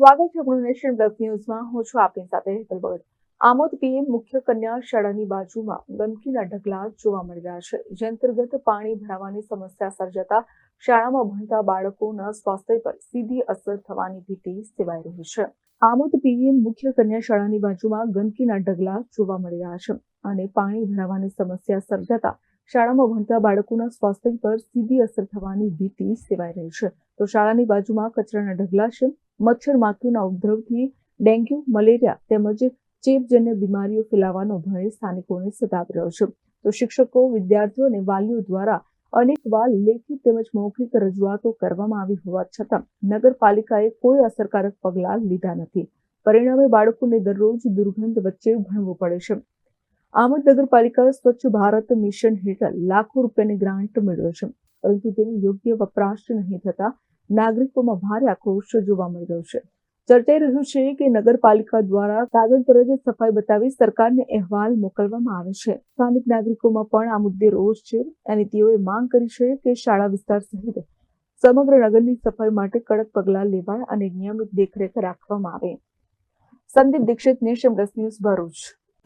સ્વાગત છે આપણું નેશન ન્યૂઝમાં. હું છું આપની સાથે હેતલ આમોદ પીએમ મુખ્ય કન્યા શાળાની બાજુમાં ગંદકીના ઢગલા જોવા મળી રહ્યા છે. જે અંતર્ગત પાણી ભરાવાની સમસ્યા સર્જાતા શાળામાં ભણતા બાળકોના સ્વાસ્થ્ય પર સીધી અસર થવાની ભીતિ સેવાઈ રહી છે. આમોદ પીએમ મુખ્ય કન્યા શાળાની બાજુમાં ગંદકીના ઢગલા જોવા મળી રહ્યા છે અને પાણી ભરાવાની સમસ્યા સર્જાતા શાળામાં ભણતા બાળકોના સ્વાસ્થ્ય પર સીધી અસર થવાની ભીતિ સેવાઈ રહી છે. તો શાળાની બાજુમાં કચરાના ઢગલા છે. મચ્છર માખીઓના ઉપદ્રવથી ડેન્ગ્યુ, મલેરિયા તેમજ ચેપજન્ય બીમારીઓ ફેલાવાનો ભય સ્થાનિકોને સતાવી રહ્યો છે. તો શિક્ષકો, વિદ્યાર્થીઓ અને વાલીઓ દ્વારા અનેકવાર લેખિત તેમજ મૌખિક રજૂઆતો કરવામાં આવી હોવા છતાં નગરપાલિકાએ કોઈ અસરકારક પગલાં લીધા નથી. પરિણામે બાળકોને દરરોજ દુર્ગંધ વચ્ચે ભણવું પડે છે. આમદ નગરપાલિકા સ્વચ્છ ભારત મિશન હેઠળ લાખો રૂપિયાની ગ્રાન્ટ મેળવે છે. પરંતુ તેની યોગ્ય વપરાશ નહીં થતા નાગરિકોમાં ભારે આક્રોશ જોવા મળી રહ્યો છે. ચર્ચાઈ રહ્યું છે કે નગરપાલિકા દ્વારા કાગળ પર જ સફાઈ બતાવી સરકારને અહેવાલ મોકલવામાં આવે છે. સ્થાનિક નાગરિકોમાં પણ આ મુદ્દે રોષ છે અને તેઓએ માંગ કરી છે કે શાળા વિસ્તાર સહિત સમગ્ર નગરની સફાઈ માટે કડક પગલાં લેવાય અને નિયમિત દેખરેખ રાખવામાં આવે. Sandeep Dikshit Nation news Bharuch.